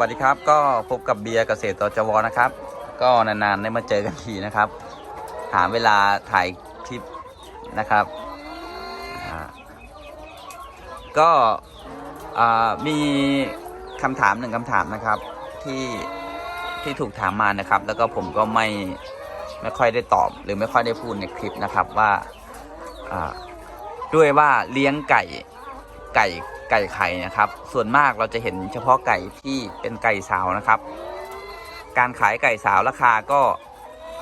วัสดีครับ ก็พบกับเบียร์เกษตรตจวนะครับ ก็นานๆได้มาเจอกันทีนะครับ หาเวลาถ่ายคลิปนะครับก็มีคำถามหนึ่งคำถามนะครับที่ที่ถูกถามมานะครับ แล้วก็ผมก็ไม่ไม่ค่อยได้ตอบ หรือไม่ค่อยได้พูดในคลิปนะครับว่าด้วยว่าเลี้ยงไก่ไก่ ไก่ไข่นะครับ ส่วนมากเราจะเห็นเฉพาะไก่ที่เป็นไก่สาวนะครับ การขายไก่สาวราคาก็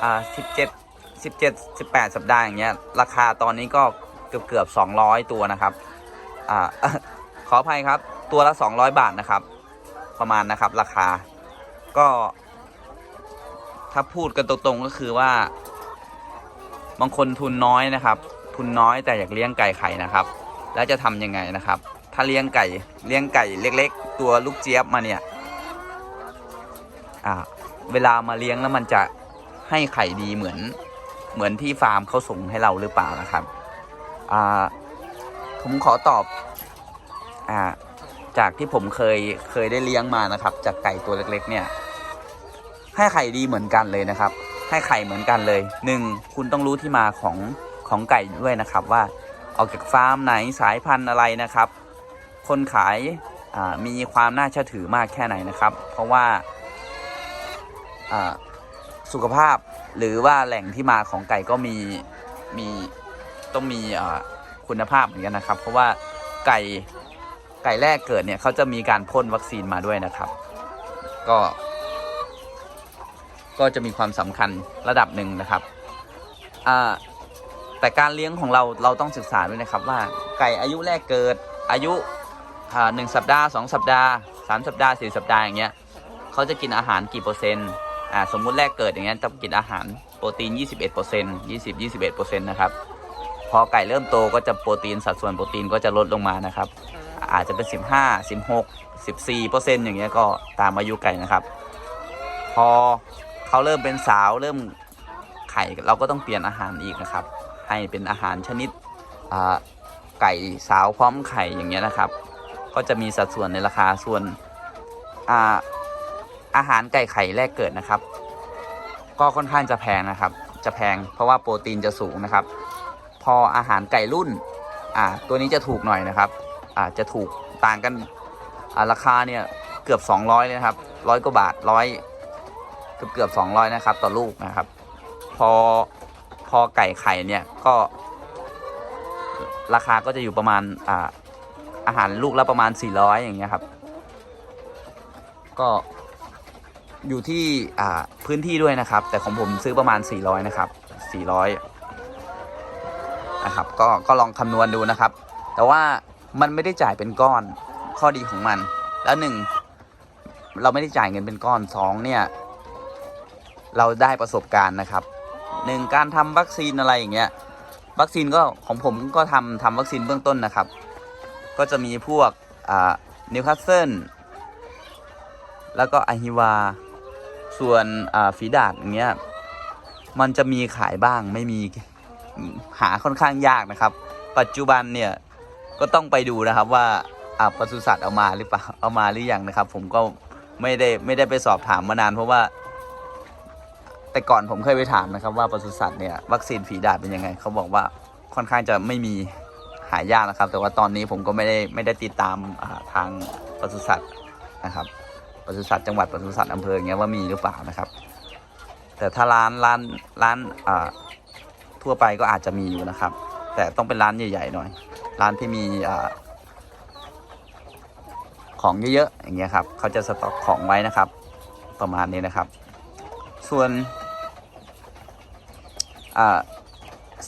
อ่า17 17 18สัปดาห์อย่างเงี้ยราคาตอนนี้ก็เกือบเกือบ200ตัวนะครับอ่าขออภัยครับตัวละ200บาทนะครับ ประมาณนะครับราคาก็ ถ้าพูดกันตรงๆก็คือว่า บางคนทุนน้อยนะครับ ทุนน้อยแต่อยากเลี้ยงไก่ไข่นะครับ แล้วจะทำยังไงนะครับ ถ้าเลี้ยงไก่เลี้ยงไก่เล็ก ๆ ตัวลูกเจี๊ยบมาเนี่ยอ่าเวลามาเลี้ยงแล้วมันจะให้ไข่ดีเหมือนเหมือนที่ฟาร์มเขาส่งให้เราหรือเปล่านะครับอ่าผมขอตอบอ่าจากที่ผมเคยเคยได้เลี้ยงมานะครับ จากไก่ตัวเล็ก ๆ เนี่ย ให้ไข่ดีเหมือนกันเลยนะครับ ให้ไข่เหมือนกันเลยหนึ่งคุณต้องรู้ที่มาของของไก่ด้วยนะครับว่าออกจากฟาร์มไหนสายพันธุ์อะไรนะครับ คนขายมีความน่าเชื่อถือมากแค่ไหนนะครับ เพราะว่าสุขภาพหรือว่าแหล่งที่มาของไก่ก็มีมีต้องมีคุณภาพเหมือนกันนะครับ เพราะว่าไก่ไก่แรกเกิดเนี่ยเขาจะมีการพ่นวัคซีนมาด้วยนะครับ ก็ ก็จะมีความสำคัญระดับหนึ่งนะครับแต่การเลี้ยงของเราเราต้องศึกษาด้วยนะครับว่าไก่อายุแรกเกิดอายุ หนึ่งสัปดาห์สองสัปดาห์สามสัปดาห์สี่สัปดาห์อย่างเงี้ยเขาจะกินอาหารกี่เปอร์เซ็นต์อ่าสมมุติแรกเกิดอย่างเงี้ยจะกินอาหารโปรตีน 21เปอร์เซ็นต์20 21เปอร์เซ็นต์นะครับพอไก่เริ่มโตก็จะโปรตีนสัดส่วนโปรตีนก็จะลดลงมานะครับ อาจจะเป็น 15 16 14เปอร์เซ็นต์อย่างเงี้ยก็ตามอายุไก่นะครับ พอเขาเริ่มเป็นสาวเริ่มไข่เราก็ต้องเปลี่ยนอาหารอีกนะครับ ให้เป็นอาหารชนิดไก่สาวพร้อมไข่อย่างเงี้ยนะครับ ก็จะมีสัดส่วนในราคาส่วนอาอาหารไก่ไข่แรกเกิดนะครับ ก็ค่อนข้างจะแพงนะครับ จะแพงเพราะว่าโปรตีนจะสูงนะครับ พออาหารไก่รุ่นอ่าตัวนี้จะถูกหน่อยนะครับอ่าจะถูกต่างกันอ่าราคาเนี่ยเกือบ 200เลยนะครับร้อยกว่าบาทร้อยเกือบเกือบ200นะครับต่อลูกนะครับ พอพอไก่ไข่เนี่ยก็ราคาก็จะอยู่ประมาณอ่า อาหารลูกละประมาณ 400 อย่างเงี้ยครับ ก็อยู่ที่พื้นที่ด้วยนะครับ แต่ของผมซื้อประมาณ 400 นะครับ 400 นะครับ ก็ก็ลองคำนวณดูนะครับ แต่ว่ามันไม่ได้จ่ายเป็นก้อนข้อดีของมัน แล้วหนึ่งเราไม่ได้จ่ายเงินเป็นก้อนสองเนี่ย เราได้ประสบการณ์นะครับหนึ่งการทำวัคซีนอะไรอย่างเงี้ยวัคซีนก็ของผมก็ทำทำวัคซีนเบื้องต้นนะครับ ก็จะมีพวกนิวคาสเซิลแล้วก็อฮิวา ส่วนฝีดาดอย่างเงี้ย มันจะมีขายบ้างไม่มีหาค่อนข้างยากนะครับ ปัจจุบันเนี่ย ก็ต้องไปดูนะครับว่าปศุสัตว์เอามาหรือเปล่าเอามาหรือยังนะครับ ผมก็ไม่ได้ไม่ได้ไปสอบถามมานานเพราะว่า แต่ก่อนผมเคยไปถามนะครับว่าปศุสัตว์เนี่ยวัคซีนฝีดาษเป็นยังไงเขาบอกว่าค่อนข้างจะไม่มี หายากนะครับ แต่ว่าตอนนี้ผมก็ไม่ได้ไม่ได้ติดตามาทางปศุสัตว์นะครับปศุสัตว์จังหวัดปศุสัตว์อำเภออย่างเงี้ยว่ามีหรือเปล่านะครับ แต่ถ้าร้านร้านร้านาทั่วไปก็อาจจะมีอยู่นะครับ แต่ต้องเป็นร้านใหญ่ๆหน่อย ร้านที่มีอของเยอะๆอย่างเงี้ยครับเขาจะสต็อกของไว้นะครับ ประมาณนี้นะครับ ส่วนอ่า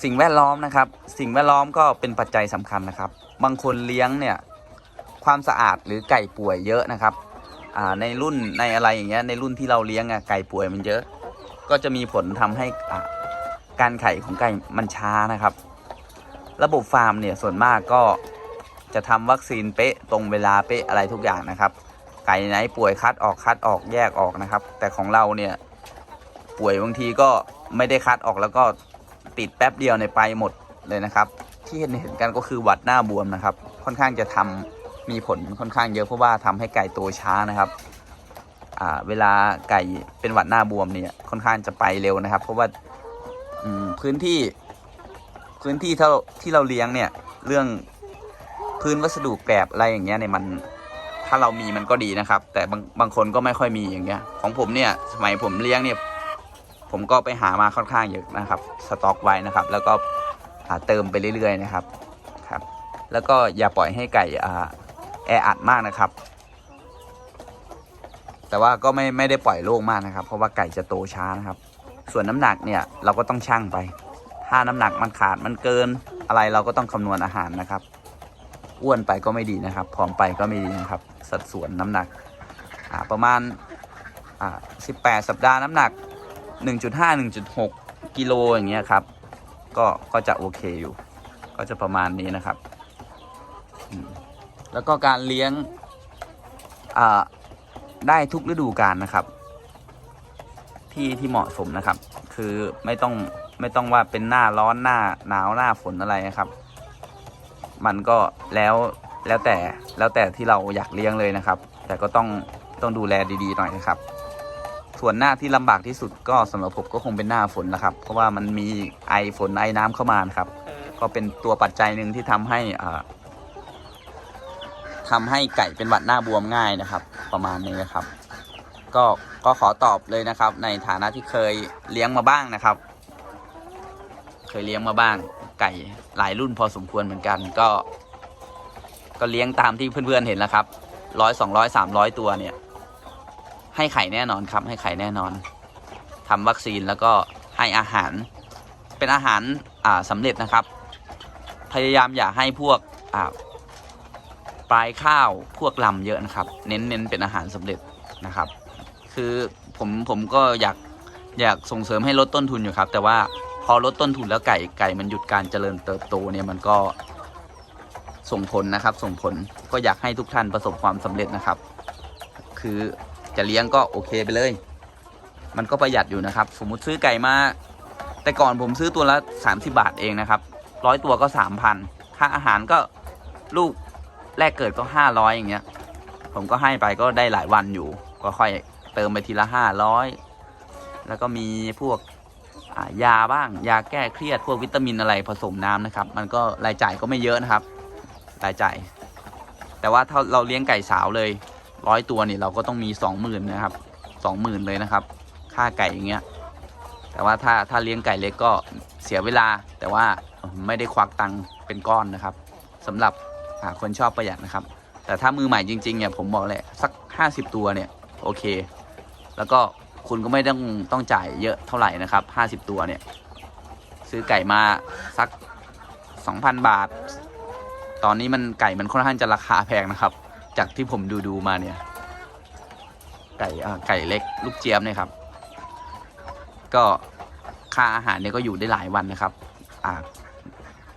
สิ่งแวดล้อมนะครับ สิ่งแวดล้อมก็เป็นปัจจัยสำคัญนะครับ บางคนเลี้ยงเนี่ยความสะอาดหรือไก่ป่วยเยอะนะครับในรุ่นในอะไรอย่างเงี้ยในรุ่นที่เราเลี้ยงอะไก่ป่วยมันเยอะ ก็จะมีผลทำให้การไข่ของไก่มันช้านะครับ ระบบฟาร์มเนี่ยส่วนมากก็จะทำวัคซีนเป๊ะตรงเวลาเป๊ะอะไรทุกอย่างนะครับ ไก่ไหนป่วยคัดออกคัดออกแยกออกนะครับ แต่ของเราเนี่ยป่วยบางทีก็ไม่ได้คัดออกแล้วก็ ติดแป๊บเดียวในไปหมดเลยนะครับ ที่เห็นเห็นกันก็คือวัดหน้าบวมนะครับ ค่อนข้างจะทำมีผลค่อนข้างเยอะเพราะว่าทำให้ไก่โตช้านะครับเวลาไก่เป็นหวัดหน้าบวมเนี่ยค่อนข้างจะไปเร็วนะครับ เพราะว่าพื้นที่พื้นที่ที่เราที่เราเลี้ยงเนี่ยเรื่องพื้นวัสดุแกรบอะไรอย่างเงี้ยเนี่ยมันถ้าเรามีมันก็ดีนะครับ แต่บางบางคนก็ไม่ค่อยมีอย่างเงี้ยของผมเนี่ยสมัยผมเลี้ยงเนี่ย ผมก็ไปหามาค่อนข้างเยอะนะครับ สต็อกไว้นะครับ แล้วก็อ่าเติมไปเรื่อยๆนะครับครับ แล้วก็อย่าปล่อยให้ไก่อ่าแออัดมากนะครับ แต่ว่าก็ไม่ไม่ได้ปล่อยโล่งมากนะครับ เพราะว่าไก่จะโตช้านะครับ ส่วนน้ำหนักเนี่ยเราก็ต้องชั่งไป ถ้าน้ำหนักมันขาดมันเกินอะไรเราก็ต้องคำนวณอาหารนะครับ อ้วนไปก็ไม่ดีนะครับผอมไปก็ไม่ดีนะครับ สัดส่วนน้ำหนักประมาณ 18 สัปดาห์น้ำหนัก 1.5 1.6 กิโลอย่างเงี้ยครับ ก็ก็จะโอเคอยู่ ก็จะประมาณนี้นะครับ แล้วก็การเลี้ยงอ่าได้ทุกฤดูกาลนะครับ ที่ที่เหมาะสมนะครับ คือไม่ต้องไม่ต้องว่าเป็นหน้าร้อนหน้าหนาวหน้าฝนอะไรนะครับ มันก็แล้วแล้วแต่แล้วแต่ที่เราอยากเลี้ยงเลยนะครับ แต่ก็ต้องต้องดูแลดีๆหน่อยนะครับ ส่วนหน้าที่ลำบากที่สุดก็สำหรับผมก็คงเป็นหน้าฝนนะครับ เพราะว่ามันมีไอฝนไอน้ำเข้ามานะครับ ก็เป็นตัวปัจจัยหนึ่งที่ทำให้อ่าทำให้ไก่เป็นหวัดหน้าบวมง่ายนะครับ ประมาณนี้นะครับ ก็ก็ขอตอบเลยนะครับ ในฐานะที่เคยเลี้ยงมาบ้างนะครับ เคยเลี้ยงมาบ้าง ไก่หลายรุ่นพอสมควรเหมือนกัน ก็ ก็เลี้ยงตามที่เพื่อนๆเห็นแล้วครับร้อยสองร้อยสามร้อยตัวเนี่ย ให้ไข่แน่นอนครับ ให้ไข่แน่นอนทำวัคซีนแล้วก็ให้อาหาร เป็นอาหารอ่าสำเร็จนะครับ พยายามอย่าให้พวกอ่าปลายข้าวพวกลำเยอะนะครับ เน้นเน้นเป็นอาหารสำเร็จนะครับ คือผมผมก็อยากอยากส่งเสริมให้ลดต้นทุนอยู่ครับ แต่ว่าพอลดต้นทุนแล้วไก่ไก่มันหยุดการเจริญเติบโตเนี่ยมันก็ส่งผลนะครับ ส่งผลก็อยากให้ทุกท่านประสบความสำเร็จนะครับ คือ จะเลี้ยงก็โอเคไปเลย มันก็ประหยัดอยู่นะครับ สมมุติซื้อไก่มา แต่ก่อนผมซื้อตัวละ 30 บาทเองนะครับร้อยตัวก็3,000ค่าอาหารก็ลูกแรกเกิดก็ห้าร้อยอย่างเงี้ย ผมก็ให้ไปก็ได้หลายวันอยู่ ก็ค่อยเติมไปทีละห้าร้อยแล้วก็มีพวกยาบ้าง ยาแก้เครียดพวกวิตามินอะไรผสมน้ำนะครับ มันก็รายจ่ายก็ไม่เยอะนะครับ รายจ่าย แต่ว่าถ้าเราเลี้ยงไก่สาวเลย ร้อยตัวนี่เราก็ต้องมีสองหมื่นนะครับสองหมื่นเลยนะครับ ค่าไก่อย่างเงี้ย แต่ว่าถ้าถ้าเลี้ยงไก่เล็กก็เสียเวลา แต่ว่าไม่ได้ควักตังค์เป็นก้อนนะครับสำหรับคนชอบประหยัดนะครับ แต่ถ้ามือใหม่จริงๆเนี่ยผมบอกเลยสัก 50 ตัวเนี่ยโอเค แล้วก็คุณก็ไม่ต้องต้องจ่ายเยอะเท่าไหร่นะครับ 50 ตัวเนี่ย ซื้อไก่มาสัก 2,000 บาท ตอนนี้มันไก่มันค่อนข้างจะราคาแพงนะครับ จากที่ผมดูดูๆมาเนี่ย ไก่ไก่เล็กลูกเจี๊ยบเนี่ยครับ ก็ค่าอาหารเนี่ยก็อยู่ได้หลายวันนะครับ อ่า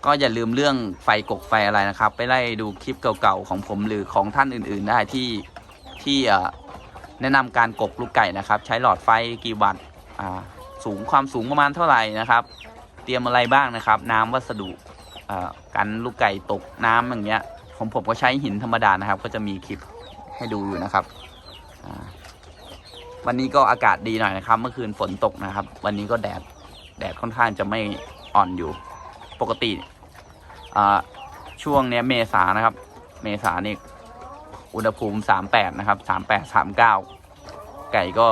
ก็อย่าลืมเรื่องไฟกกไฟอะไรนะครับ ไปไล่ดูคลิปเก่าๆของผมหรือของท่านอื่น ๆ ได้ที่ที่แนะนำการกกลูกไก่นะครับ ใช้หลอดไฟกี่วัตต์อ่าสูงความสูงประมาณเท่าไหร่นะครับ เตรียมอะไรบ้างนะครับ น้ำวัสดุอ่อกันลูกไก่ตกน้ำอย่างเงี้ย ผมผมก็ใช้หินธรรมดานะครับ ก็จะมีคลิปให้ดูอยู่นะครับวันนี้ก็อากาศดีหน่อยนะครับ เมื่อคืนฝนตกนะครับ วันนี้ก็แดดแดดค่อนข้างจะไม่อ่อนอยู่ ปกติช่วงเนี้ยเมษานะครับ เมษานี่อุณหภูมิสามแปดนะครับสามแปดสามเก้าไก่ก็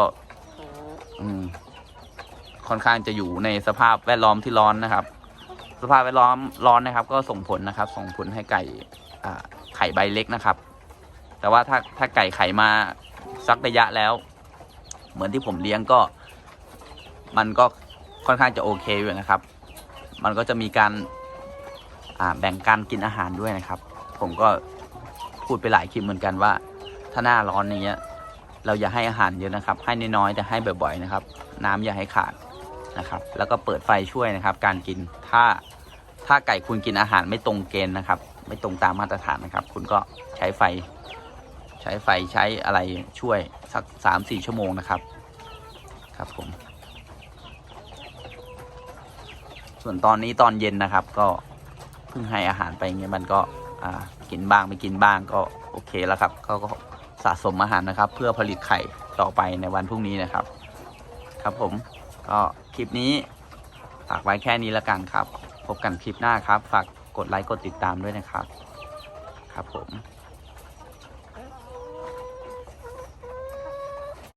ค่อนข้างจะอยู่ในสภาพแวดล้อมที่ร้อนนะครับ สภาพแวดล้อมร้อนนะครับ ก็ส่งผลนะครับ ส่งผลให้ไก่ ไข่ใบเล็กนะครับ แต่ว่าถ้าถ้าไก่ไข่มาสักระยะแล้ว เหมือนที่ผมเลี้ยงก็ มันก็ค่อนข้างจะโอเคอยู่นะครับ มันก็จะมีการแบ่งการกินอาหารด้วยนะครับ ผมก็พูดไปหลายคลิปเหมือนกันว่า ถ้าหน้าร้อนอย่างเงี้ยเราอย่าให้อาหารเยอะนะครับ ให้น้อยๆแต่ให้บ่อยๆนะครับ น้ำอย่าให้ขาดนะครับ แล้วก็เปิดไฟช่วยนะครับ การกินถ้าถ้าไก่คุณกินอาหารไม่ตรงเกณฑ์นะครับ ไม่ตรงตามมาตรฐานนะครับ คุณก็ใช้ไฟ ใช้ไฟใช้อะไรช่วยสักสามสี่ชั่วโมงนะครับ ครับผม ส่วนตอนนี้ตอนเย็นนะครับ ก็เพิ่งให้อาหารไปเงี้ยมันก็กินบ้างไม่กินบ้างก็โอเคแล้วครับก็ก็สะสมอาหารนะครับ เพื่อผลิตไข่ต่อไปในวันพรุ่งนี้นะครับ ครับผมก็คลิปนี้ฝากไว้แค่นี้แล้วกันครับ พบกันคลิปหน้าครับ ฝาก กดไลค์กดติดตามด้วยนะครับ ครับผม